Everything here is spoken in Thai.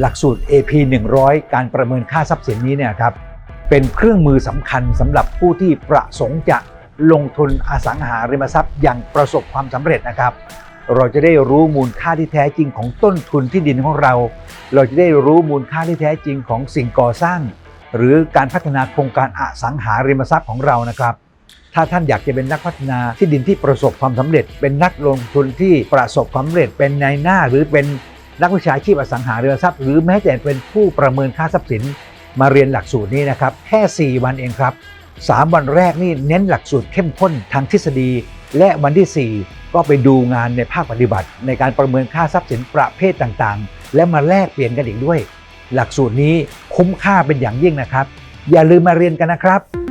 หลักสูตร AP 100 การประเมินค่าทรัพย์สินนี้เนี่ยครับเป็นเครื่องมือสำคัญสำหรับผู้ที่ประสงค์จะลงทุนอสังหาริมทรัพย์อย่างประสบความสำเร็จนะครับ เราจะได้รู้มูลค่าที่แท้จริงของต้นทุนที่ดินของเรา เราจะได้รู้มูลค่าที่แท้จริงของสิ่งก่อสร้าง หรือการพัฒนาโครงการอสังหาริมทรัพย์ของเรานะครับถ้าท่านอยากจะเป็นนักพัฒนาที่ดินที่ประสบความสำเร็จ เป็นนักลงทุนที่ประสบความสำเร็จ เป็นนายหน้าหรือเป็น นักวิชาชีพอสังหาริมทรัพย์ หรือแม้แต่เป็นผู้ประเมินค่าทรัพย์สินมาเรียนหลักสูตรนี้นะครับแค่ 4 วันเองครับ 3 วันแรกนี่เน้นหลักสูตรเข้มข้นทางทฤษฎี และวันที่ 4 ก็ไปดูงานในภาคปฏิบัติ ในการประเมินค่าทรัพย์สินประเภทต่างๆ และมาแลกเปลี่ยนกันอีกด้วย หลักสูตรนี้คุ้มค่าเป็นอย่างยิ่งนะครับ อย่าลืมมาเรียนกันนะครับ